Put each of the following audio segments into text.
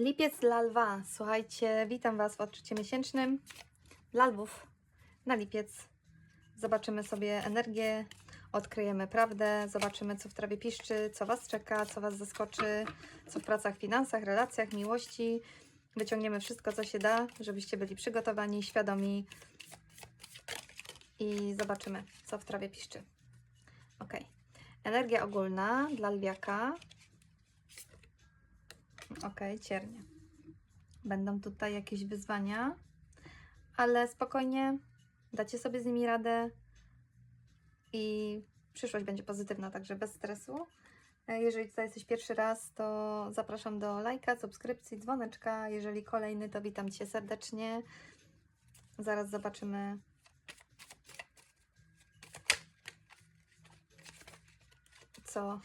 Lipiec dla lwa. Słuchajcie, witam Was w odczycie miesięcznym dla lwów na lipiec. Zobaczymy sobie energię, odkryjemy prawdę, zobaczymy co w trawie piszczy, co Was czeka, co Was zaskoczy, co w pracach, finansach, relacjach, miłości. Wyciągniemy wszystko, co się da, żebyście byli przygotowani, świadomi i zobaczymy, co w trawie piszczy. Ok. Energia ogólna dla lwiaka. Ok, ciernie. Będą tutaj jakieś wyzwania, ale spokojnie dacie sobie z nimi radę i przyszłość będzie pozytywna, także bez stresu. E, Jeżeli tutaj jesteś pierwszy raz, to zapraszam do lajka, subskrypcji, dzwoneczka. Jeżeli kolejny, to witam Cię serdecznie. Zaraz zobaczymy. Co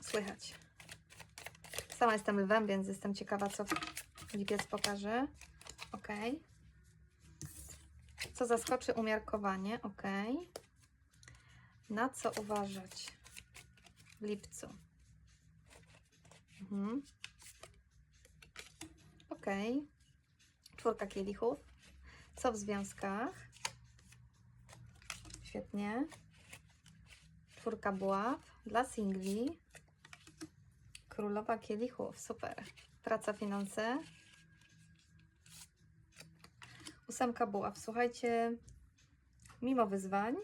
słychać. Sama jestem lwem, więc jestem ciekawa, co lipiec pokaże. Ok. Co zaskoczy umiarkowanie? Ok. Na co uważać w lipcu? Mhm. Ok. Czwórka kielichów. Co w związkach? Świetnie. Czwórka buław dla singli. Królowa kielichów, super. Praca, finanse. Ósemka buław. Słuchajcie, mimo wyzwań,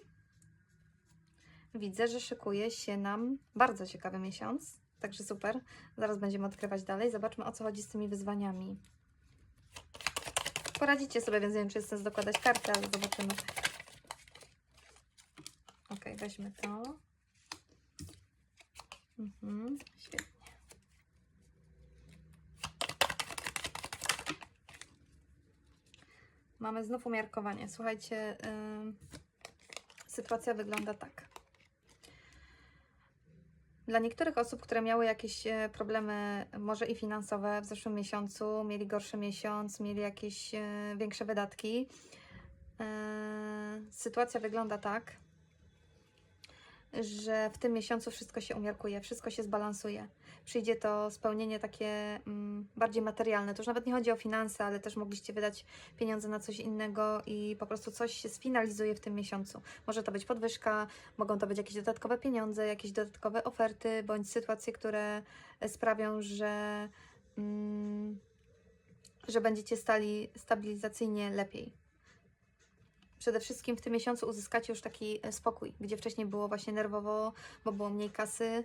widzę, że szykuje się nam bardzo ciekawy miesiąc. Także super. Zaraz będziemy odkrywać dalej. Zobaczmy, o co chodzi z tymi wyzwaniami. Poradzicie sobie, więc nie wiem, czy jest sens dokładać kartę, ale zobaczymy. Ok, weźmy to. Mhm, świetnie. Mamy znów umiarkowanie. Słuchajcie, ym, sytuacja wygląda tak. Dla niektórych osób, które miały jakieś e, problemy, może i finansowe w zeszłym miesiącu, mieli gorszy miesiąc, mieli jakieś e, większe wydatki, e, sytuacja wygląda tak, że w tym miesiącu wszystko się umiarkuje, wszystko się zbalansuje. Przyjdzie to spełnienie takie mm, bardziej materialne. To już nawet nie chodzi o finanse, ale też mogliście wydać pieniądze na coś innego i po prostu coś się sfinalizuje w tym miesiącu. Może to być podwyżka, mogą to być jakieś dodatkowe pieniądze, jakieś dodatkowe oferty, bądź sytuacje, które sprawią, że, mm, że będziecie stali stabilizacyjnie lepiej przede wszystkim w tym miesiącu uzyskacie już taki e, spokój, gdzie wcześniej było właśnie nerwowo, bo było mniej kasy.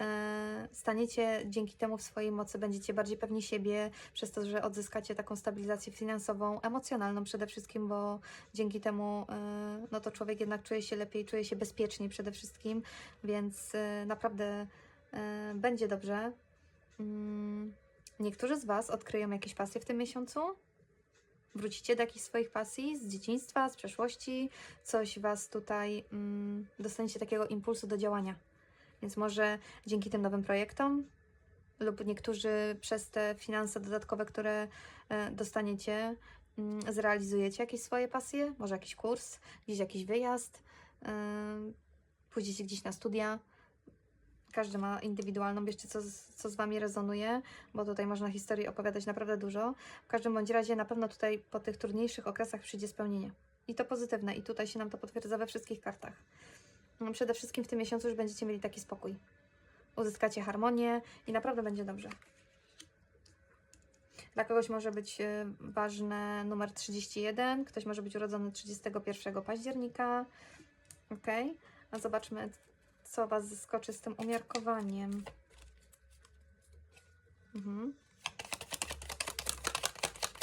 E, Staniecie dzięki temu w swojej mocy, będziecie bardziej pewni siebie, przez to, że odzyskacie taką stabilizację finansową, emocjonalną przede wszystkim, bo dzięki temu e, no to człowiek jednak czuje się lepiej, czuje się bezpieczniej przede wszystkim, więc naprawdę będzie dobrze. Mm, Niektórzy z Was odkryją jakieś pasje w tym miesiącu, wrócicie do jakichś swoich pasji z dzieciństwa, z przeszłości, coś Was tutaj mm, dostaniecie takiego impulsu do działania. Więc może dzięki tym nowym projektom lub niektórzy przez te finanse dodatkowe, które e, dostaniecie, mm, zrealizujecie jakieś swoje pasje, może jakiś kurs, gdzieś jakiś wyjazd, e, pójdziecie gdzieś na studia. Każdy ma indywidualną, bierzcie co, co z Wami rezonuje, bo tutaj można historii opowiadać naprawdę dużo. W każdym bądź razie na pewno tutaj po tych trudniejszych okresach przyjdzie spełnienie. I to pozytywne. I tutaj się nam to potwierdza we wszystkich kartach. No, Przede wszystkim w tym miesiącu już będziecie mieli taki spokój. Uzyskacie harmonię i naprawdę będzie dobrze. Dla kogoś może być e, ważne numer 31, ktoś może być urodzony 31 października. Ok, a zobaczmy, co Was zaskoczy z tym umiarkowaniem. Mhm.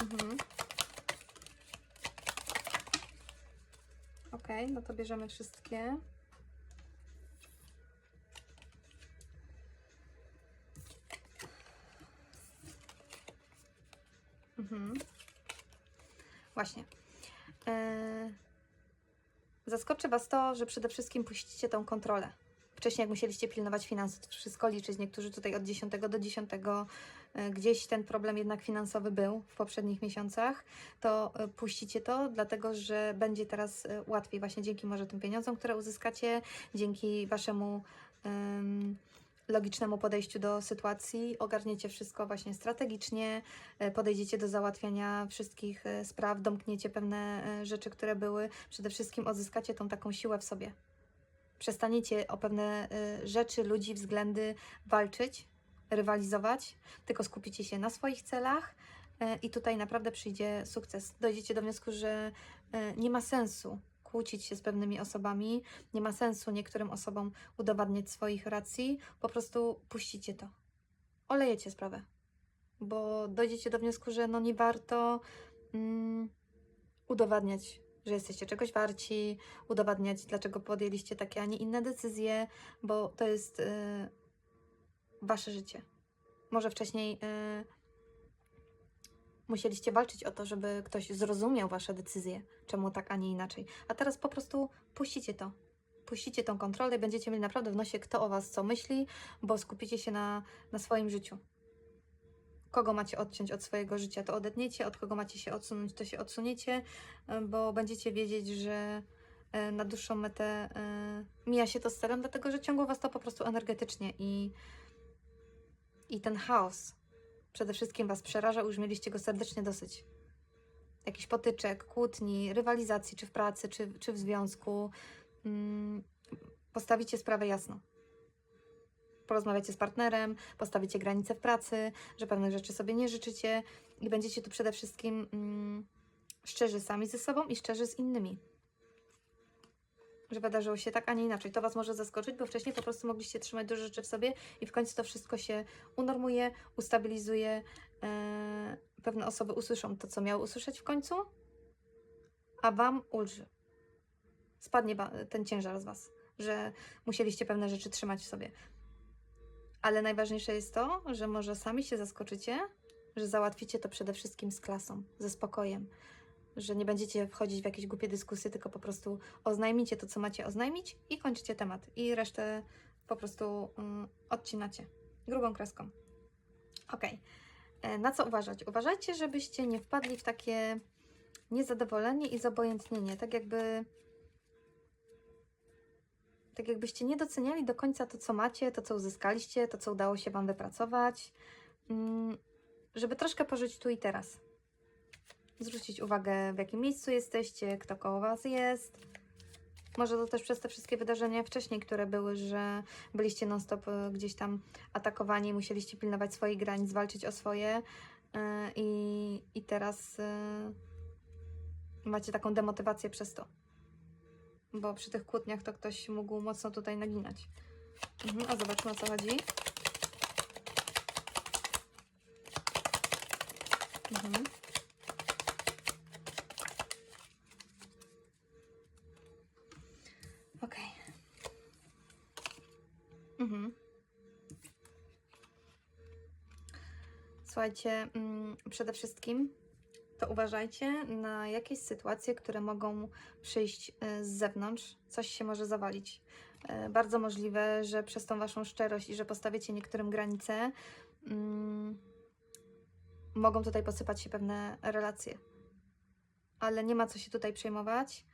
Mhm. Ok, no to bierzemy wszystkie. Mhm. Właśnie. E, Zaskoczy Was to, że przede wszystkim puścicie tą kontrolę. Wcześniej, jak musieliście pilnować finansów, wszystko liczyć, niektórzy tutaj od 10 do 10 e, gdzieś ten problem jednak finansowy był w poprzednich miesiącach, to e, puścicie to, dlatego że będzie teraz e, łatwiej, właśnie dzięki może tym pieniądzom, które uzyskacie, dzięki Waszemu em, logicznemu podejściu do sytuacji, ogarniecie wszystko właśnie strategicznie, podejdziecie do załatwiania wszystkich spraw, domkniecie pewne rzeczy, które były. Przede wszystkim odzyskacie tą taką siłę w sobie. Przestaniecie o pewne e, rzeczy, ludzi, względy walczyć, rywalizować, tylko skupicie się na swoich celach e, i tutaj naprawdę przyjdzie sukces. Dojdziecie do wniosku, że e, nie ma sensu kłócić się z pewnymi osobami, nie ma sensu niektórym osobom udowadniać swoich racji, po prostu puścicie to. Olejecie sprawę, bo dojdziecie do wniosku, że no nie warto mm, udowadniać, że jesteście czegoś warci, udowadniać, dlaczego podjęliście takie, a nie inne decyzje, bo to jest y, wasze życie. Może wcześniej y, musieliście walczyć o to, żeby ktoś zrozumiał wasze decyzje, czemu tak, a nie inaczej. A teraz po prostu puścicie to. Puścicie tą kontrolę i będziecie mieli naprawdę w nosie, kto o was co myśli, bo skupicie się na, na swoim życiu. Kogo macie odciąć od swojego życia, to odetniecie, od kogo macie się odsunąć, to się odsuniecie, y, bo będziecie wiedzieć, że y, na dłuższą metę y, mija się to z celem, dlatego że ciągło was to po prostu energetycznie i, i ten chaos przede wszystkim was przerażał, już mieliście go serdecznie dosyć. Jakichś potyczek, kłótni, rywalizacji, czy w pracy, czy, czy w związku. Mm, postawicie sprawę jasno. Porozmawiacie z partnerem, postawicie granice w pracy, że pewnych rzeczy sobie nie życzycie i będziecie tu przede wszystkim mm, szczerzy sami ze sobą i szczerzy z innymi. Że wydarzyło się tak, a nie inaczej. To Was może zaskoczyć, bo wcześniej po prostu mogliście trzymać dużo rzeczy w sobie i w końcu to wszystko się unormuje, ustabilizuje. E, pewne osoby usłyszą to, co miały usłyszeć w końcu, a Wam ulży. Spadnie ten ciężar z Was, że musieliście pewne rzeczy trzymać w sobie. Ale najważniejsze jest to, że może sami się zaskoczycie, że załatwicie to przede wszystkim z klasą, ze spokojem, że nie będziecie wchodzić w jakieś głupie dyskusje, tylko po prostu oznajmicie to, co macie oznajmić i kończycie temat. I resztę po prostu mm, odcinacie grubą kreską. Ok. E, Na co uważać? Uważajcie, żebyście nie wpadli w takie niezadowolenie i zobojętnienie, tak jakby tak jakbyście nie doceniali do końca to, co macie, to, co uzyskaliście, to, co udało się Wam wypracować, mm, żeby troszkę pożyć tu i teraz. Zwrócić uwagę, w jakim miejscu jesteście, kto koło Was jest. Może to też przez te wszystkie wydarzenia wcześniej, które były, że byliście non-stop e, gdzieś tam atakowani, musieliście pilnować swoich granic, walczyć o swoje e, i, i teraz e, macie taką demotywację przez to. Bo przy tych kłótniach to ktoś mógł mocno tutaj naginać. Mhm, a zobaczmy o co chodzi. Mhm. Okej. Mhm. Słuchajcie, mm, przede wszystkim to uważajcie na jakieś sytuacje, które mogą przyjść e, z zewnątrz. Coś się może zawalić. E, Bardzo możliwe, że przez tą Waszą szczerość i że postawicie niektórym granice, mm, mogą tutaj posypać się pewne relacje. Ale nie ma co się tutaj przejmować,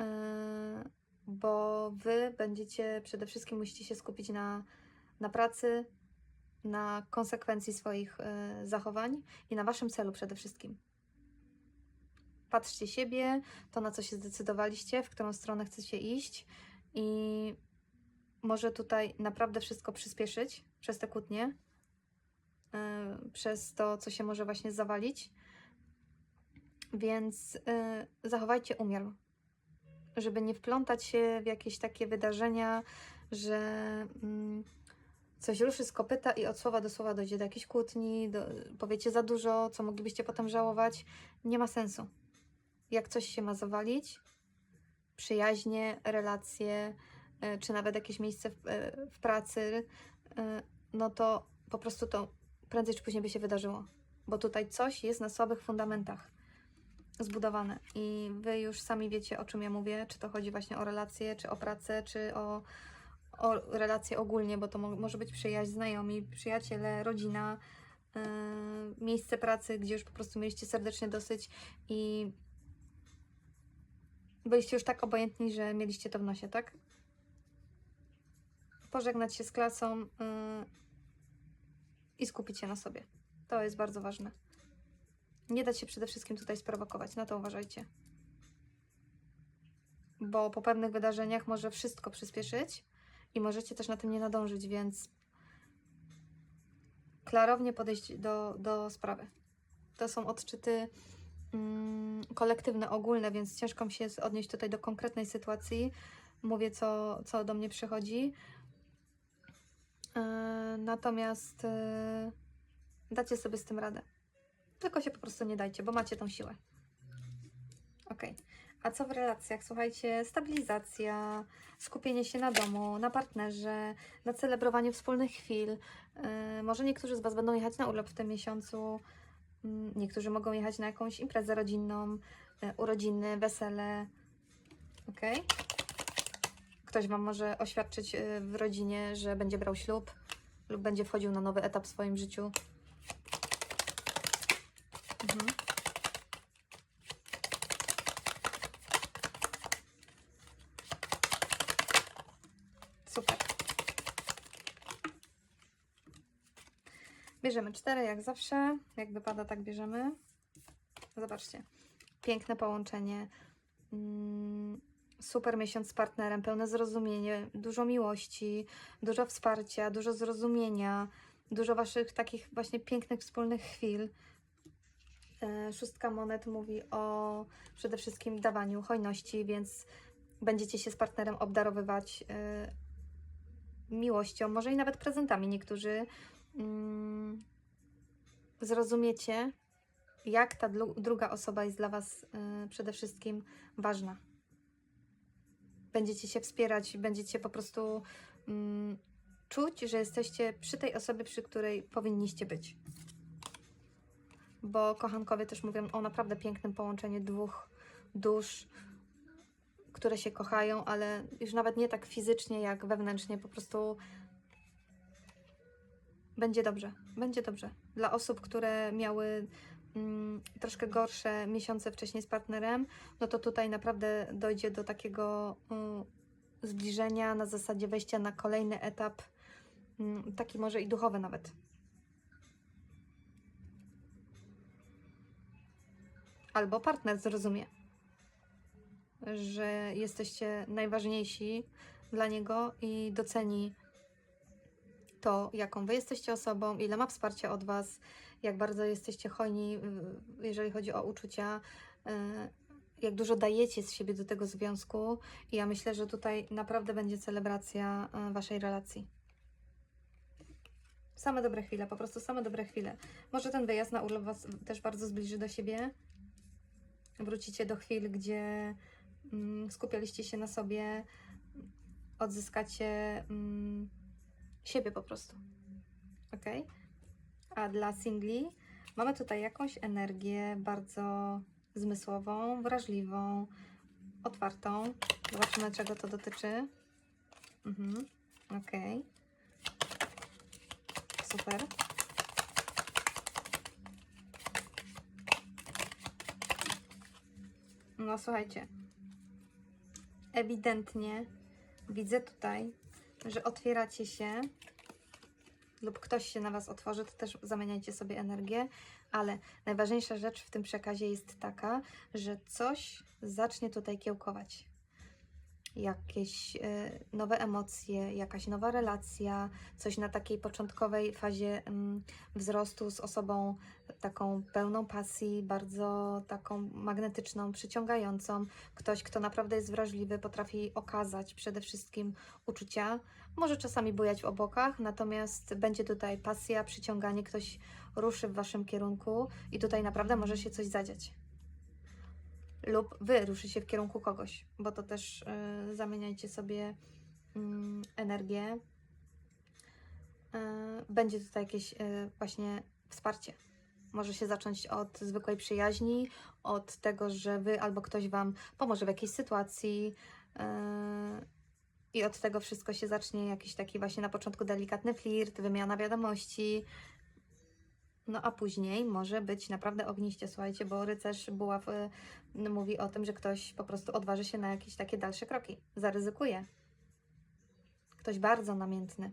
e, bo Wy będziecie przede wszystkim musicie się skupić na, na pracy, na konsekwencji swoich zachowań i na Waszym celu przede wszystkim. Patrzcie siebie, to na co się zdecydowaliście, w którą stronę chcecie iść i może tutaj naprawdę wszystko przyspieszyć przez te kłótnie, e, przez to, co się może właśnie zawalić. Więc e, zachowajcie umiar, żeby nie wplątać się w jakieś takie wydarzenia, że mm, coś ruszy z kopyta i od słowa do słowa dojdzie do jakiejś kłótni, do, powiecie za dużo, co moglibyście potem żałować. Nie ma sensu. Jak coś się ma zawalić, przyjaźnie, relacje, e, czy nawet jakieś miejsce w, e, w pracy, e, no to po prostu to prędzej czy później by się wydarzyło. Bo tutaj coś jest na słabych fundamentach zbudowane i wy już sami wiecie, o czym ja mówię, czy to chodzi właśnie o relacje, czy o pracę, czy o, o relacje ogólnie, bo to mo może być przyjaźń, znajomi, przyjaciele, rodzina, yy, miejsce pracy, gdzie już po prostu mieliście serdecznie dosyć i byliście już tak obojętni, że mieliście to w nosie, tak? pożegnać się z klasą yy, i skupić się na sobie. To jest bardzo ważne. Nie dać się przede wszystkim tutaj sprowokować, na to uważajcie. Bo po pewnych wydarzeniach może wszystko przyspieszyć i możecie też na tym nie nadążyć, więc klarownie podejść do, do sprawy. To są odczyty kolektywne, ogólne, więc ciężko mi się odnieść tutaj do konkretnej sytuacji. Mówię, co, co do mnie przychodzi. Yy, natomiast yy, dacie sobie z tym radę. Tylko się po prostu nie dajcie, bo macie tą siłę. Ok. A co w relacjach? Słuchajcie, stabilizacja, skupienie się na domu, na partnerze, na celebrowaniu wspólnych chwil. Yy, może niektórzy z Was będą jechać na urlop w tym miesiącu, niektórzy mogą jechać na jakąś imprezę rodzinną, yy, urodziny, wesele. Ok. Ktoś Wam może oświadczyć yy, w rodzinie, że będzie brał ślub lub będzie wchodził na nowy etap w swoim życiu. Mhm. Super. Bierzemy cztery jak zawsze. Jak wypada, tak bierzemy. Zobaczcie. Piękne połączenie. Mm, Super miesiąc z partnerem, pełne zrozumienie, dużo miłości, dużo wsparcia, dużo zrozumienia, dużo Waszych takich właśnie pięknych wspólnych chwil. E, Szóstka monet mówi o przede wszystkim dawaniu hojności, więc będziecie się z partnerem obdarowywać e, miłością, może i nawet prezentami. Niektórzy mm, zrozumiecie, jak ta druga osoba jest dla Was e, przede wszystkim ważna. Będziecie się wspierać, będziecie po prostu mm, czuć, że jesteście przy tej osobie, przy której powinniście być bo kochankowie też mówią o naprawdę pięknym połączeniu dwóch dusz, które się kochają, ale już nawet nie tak fizycznie, jak wewnętrznie, po prostu będzie dobrze, będzie dobrze. Dla osób, które miały mm, troszkę gorsze miesiące wcześniej z partnerem, no to tutaj naprawdę dojdzie do takiego mm, zbliżenia na zasadzie wejścia na kolejny etap, mm, taki może i duchowy nawet. albo partner zrozumie, że jesteście najważniejsi dla niego i doceni to, jaką wy jesteście osobą, ile ma wsparcia od was, jak bardzo jesteście hojni, y, jeżeli chodzi o uczucia, y, jak dużo dajecie z siebie do tego związku. I ja myślę, że tutaj naprawdę będzie celebracja y, waszej relacji. Same dobre chwile, po prostu same dobre chwile. Może ten wyjazd na urlop was też bardzo zbliży do siebie wrócicie do chwil, gdzie mm, skupialiście się na sobie, odzyskacie mm, siebie po prostu. Ok? A dla singli mamy tutaj jakąś energię bardzo zmysłową, wrażliwą, otwartą. Zobaczymy, czego to dotyczy. Mhm. Ok. Super. No słuchajcie, ewidentnie widzę tutaj, że otwieracie się lub ktoś się na Was otworzy, to też zamieniajcie sobie energię, ale najważniejsza rzecz w tym przekazie jest taka, że coś zacznie tutaj kiełkować. Jakieś y, nowe emocje, jakaś nowa relacja, coś na takiej początkowej fazie mm, wzrostu z osobą taką pełną pasji, bardzo taką magnetyczną, przyciągającą. Ktoś, kto naprawdę jest wrażliwy, potrafi okazać przede wszystkim uczucia. Może czasami bujać w obokach, natomiast będzie tutaj pasja, przyciąganie, ktoś ruszy w Waszym kierunku i tutaj naprawdę może się coś zadziać. Lub Wy ruszycie w kierunku kogoś, bo to też y, zamieniajcie sobie y, energię. Y, będzie tutaj jakieś y, właśnie wsparcie. Może się zacząć od zwykłej przyjaźni, od tego, że wy albo ktoś wam pomoże w jakiejś sytuacji. Yy, I od tego wszystko się zacznie jakiś taki właśnie na początku delikatny flirt, wymiana wiadomości. No a później może być naprawdę ogniście, słuchajcie, bo rycerz Buław yy, mówi o tym, że ktoś po prostu odważy się na jakieś takie dalsze kroki, zaryzykuje. Ktoś bardzo namiętny.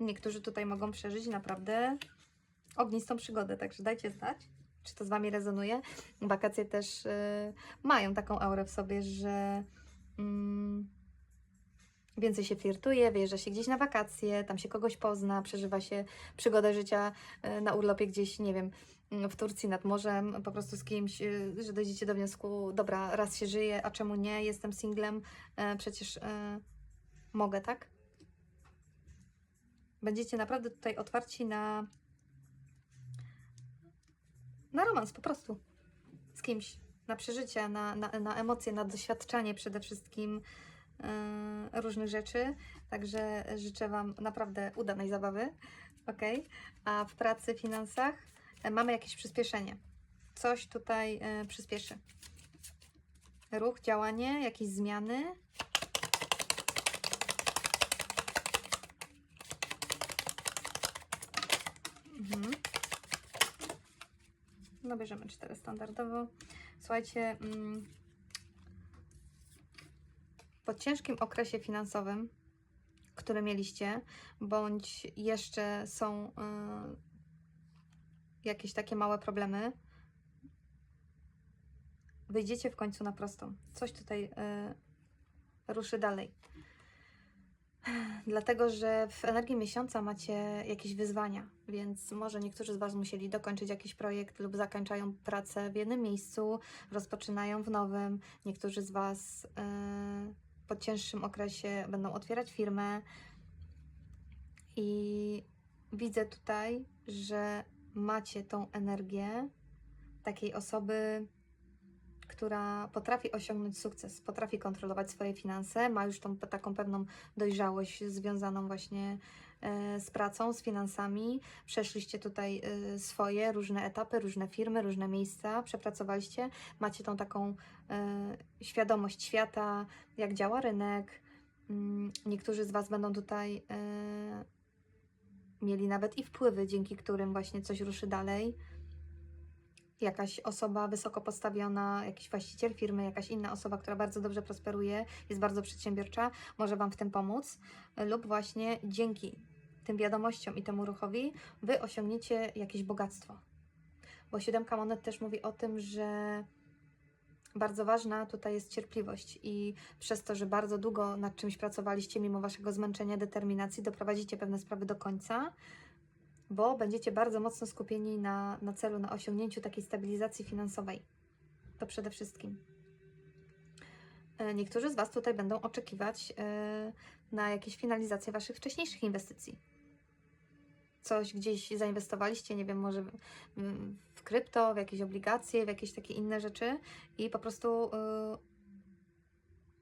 Niektórzy tutaj mogą przeżyć naprawdę ognistą przygodę, także dajcie znać, czy to z Wami rezonuje. Wakacje też y, mają taką aurę w sobie, że mm, więcej się flirtuje, wyjeżdża się gdzieś na wakacje, tam się kogoś pozna, przeżywa się przygodę życia y, na urlopie gdzieś, nie wiem, mm, w Turcji nad morzem, po prostu z kimś, y, że dojdziecie do wniosku, dobra, raz się żyje, a czemu nie, jestem singlem, e, przecież e, mogę, tak? Będziecie naprawdę tutaj otwarci na na romans po prostu. Z kimś, na przeżycia, na, na, na emocje, na doświadczanie przede wszystkim. e, różnych rzeczy. Także życzę Wam naprawdę udanej zabawy. Ok? A w pracy, finansach e, mamy jakieś przyspieszenie. Coś tutaj e, przyspieszy. Ruch, działanie, jakieś zmiany. Mhm. No bierzemy cztery standardowo. Słuchajcie, mm, po ciężkim okresie finansowym, który mieliście, bądź jeszcze są y, jakieś takie małe problemy, wyjdziecie w końcu na prostą. Coś tutaj y, ruszy dalej. Dlatego, że w energii miesiąca macie jakieś wyzwania, więc może niektórzy z Was musieli dokończyć jakiś projekt lub zakończają pracę w jednym miejscu, rozpoczynają w nowym. Niektórzy z Was yy, po cięższym okresie będą otwierać firmę. I widzę tutaj, że macie tą energię takiej osoby, która potrafi osiągnąć sukces, potrafi kontrolować swoje finanse, ma już tą taką pewną dojrzałość związaną właśnie z pracą, z finansami. Przeszliście tutaj e, swoje różne etapy, różne firmy, różne miejsca, przepracowaliście, macie tą taką e, świadomość świata, jak działa rynek. Mm, Niektórzy z Was będą tutaj e, mieli nawet i wpływy, dzięki którym właśnie coś ruszy dalej jakaś osoba wysoko postawiona, jakiś właściciel firmy, jakaś inna osoba, która bardzo dobrze prosperuje, jest bardzo przedsiębiorcza, może Wam w tym pomóc, lub właśnie dzięki tym wiadomościom i temu ruchowi Wy osiągniecie jakieś bogactwo. Bo siódemka monet też mówi o tym, że bardzo ważna tutaj jest cierpliwość i przez to, że bardzo długo nad czymś pracowaliście, mimo Waszego zmęczenia, determinacji, doprowadzicie pewne sprawy do końca, bo będziecie bardzo mocno skupieni na, na celu, na osiągnięciu takiej stabilizacji finansowej. To przede wszystkim. E, Niektórzy z Was tutaj będą oczekiwać e, na jakieś finalizację Waszych wcześniejszych inwestycji. Coś gdzieś zainwestowaliście, nie wiem, może w, w krypto, w jakieś obligacje, w jakieś takie inne rzeczy i po prostu e,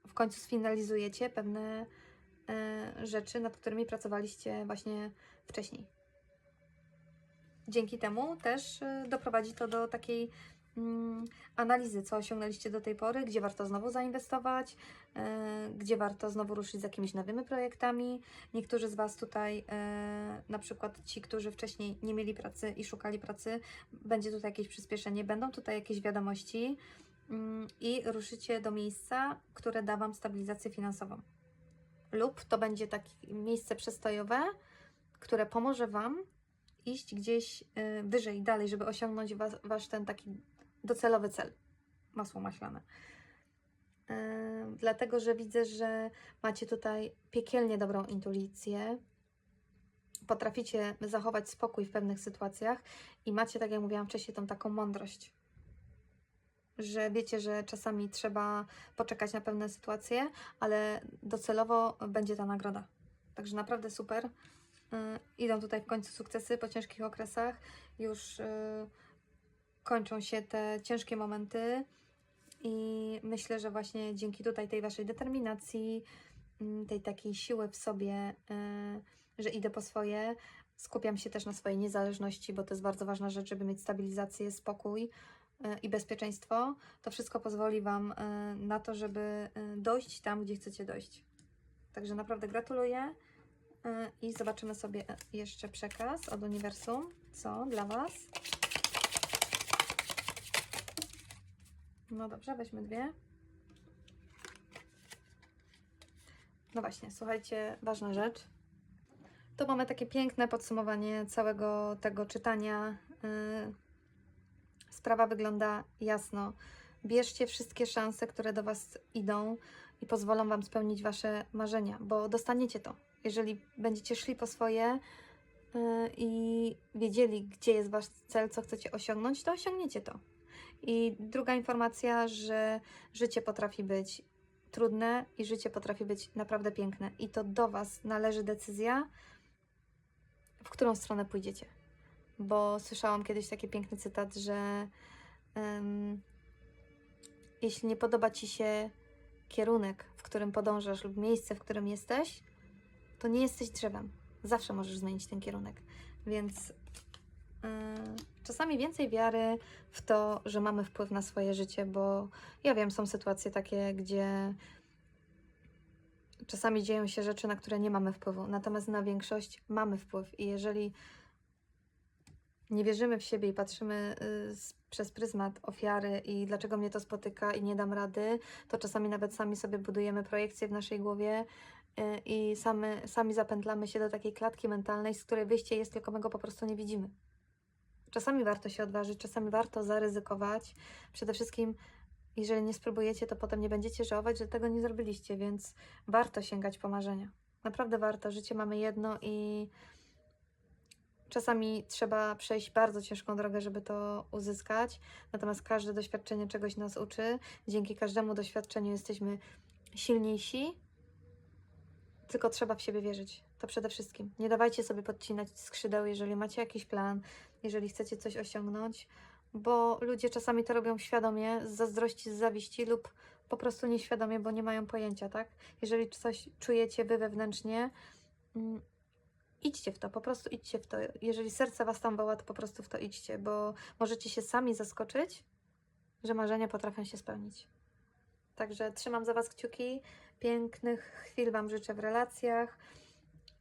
w końcu sfinalizujecie pewne rzeczy, nad którymi pracowaliście właśnie wcześniej dzięki temu też y, doprowadzi to do takiej mm, analizy, co osiągnęliście do tej pory, gdzie warto znowu zainwestować, y, gdzie warto znowu ruszyć z jakimiś nowymi projektami. Niektórzy z Was tutaj, y, na przykład ci, którzy wcześniej nie mieli pracy i szukali pracy, będzie tutaj jakieś przyspieszenie, będą tutaj jakieś wiadomości mm, i ruszycie do miejsca, które da Wam stabilizację finansową. Lub to będzie takie miejsce przestojowe, które pomoże Wam iść gdzieś y, wyżej, dalej, żeby osiągnąć was, wasz ten taki docelowy cel. Masło maślane. Yy, dlatego, że widzę, że macie tutaj piekielnie dobrą intuicję, potraficie zachować spokój w pewnych sytuacjach i macie, tak jak mówiłam wcześniej, tą taką mądrość, że wiecie, że czasami trzeba poczekać na pewne sytuacje, ale docelowo będzie ta nagroda. Także naprawdę super. Y, idą tutaj w końcu sukcesy po ciężkich okresach. Już y, kończą się te ciężkie momenty i myślę, że właśnie dzięki tutaj tej Waszej determinacji, mm, tej takiej siły w sobie, y, że idę po swoje, skupiam się też na swojej niezależności, bo to jest bardzo ważna rzecz, żeby mieć stabilizację, spokój i bezpieczeństwo. To wszystko pozwoli Wam na to, żeby dojść tam, gdzie chcecie dojść. Także naprawdę gratuluję. E, I zobaczymy sobie e, jeszcze przekaz od uniwersum. Co dla Was? No dobrze, weźmy dwie. No właśnie, słuchajcie, ważna rzecz. To mamy takie piękne podsumowanie całego tego czytania. Yy, Sprawa wygląda jasno. Bierzcie wszystkie szanse, które do Was idą i pozwolą Wam spełnić Wasze marzenia, bo dostaniecie to. Jeżeli będziecie szli po swoje yy, i wiedzieli, gdzie jest Wasz cel, co chcecie osiągnąć, to osiągniecie to. I druga informacja, że życie potrafi być trudne i życie potrafi być naprawdę piękne. I to do Was należy decyzja, w którą stronę pójdziecie. Bo słyszałam kiedyś taki piękny cytat, że em, jeśli nie podoba Ci się kierunek, w którym podążasz, lub miejsce, w którym jesteś, to nie jesteś drzewem. Zawsze możesz zmienić ten kierunek. Więc em, czasami więcej wiary w to, że mamy wpływ na swoje życie, bo ja wiem, są sytuacje takie, gdzie czasami dzieją się rzeczy, na które nie mamy wpływu, natomiast na większość mamy wpływ. I jeżeli nie wierzymy w siebie i patrzymy y, z, przez pryzmat ofiary i dlaczego mnie to spotyka i nie dam rady, to czasami nawet sami sobie budujemy projekcje w naszej głowie i sami, sami zapętlamy się do takiej klatki mentalnej, z której wyjście jest, tylko my go po prostu nie widzimy. Czasami warto się odważyć, czasami warto zaryzykować. Przede wszystkim, jeżeli nie spróbujecie, to potem nie będziecie żałować, że tego nie zrobiliście, więc warto sięgać po marzenia. Naprawdę warto. Życie mamy jedno i czasami trzeba przejść bardzo ciężką drogę, żeby to uzyskać. Natomiast każde doświadczenie czegoś nas uczy. Dzięki każdemu doświadczeniu jesteśmy silniejsi. Tylko trzeba w siebie wierzyć. To przede wszystkim. Nie dawajcie sobie podcinać skrzydeł, jeżeli macie jakiś plan, jeżeli chcecie coś osiągnąć, bo ludzie czasami to robią świadomie, z zazdrości, z zawiści lub po prostu nieświadomie, bo nie mają pojęcia, tak? Jeżeli coś czujecie wy wewnętrznie, mm, idźcie w to, po prostu idźcie w to. Jeżeli serce was tam woła, to po prostu w to idźcie, bo możecie się sami zaskoczyć, że marzenia potrafią się spełnić. Także trzymam za was kciuki. Pięknych chwil wam życzę w relacjach,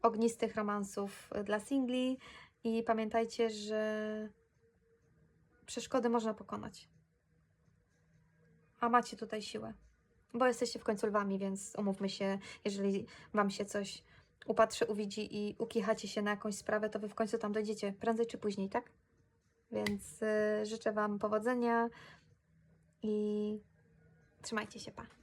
ognistych romansów dla singli i pamiętajcie, że przeszkody można pokonać. A macie tutaj siłę. Bo jesteście w końcu lwami, więc umówmy się, jeżeli wam się coś upatrzy, uwidzi i ukichacie się na jakąś sprawę, to wy w końcu tam dojdziecie, prędzej czy później, tak? Więc y, życzę wam powodzenia i trzymajcie się, pa.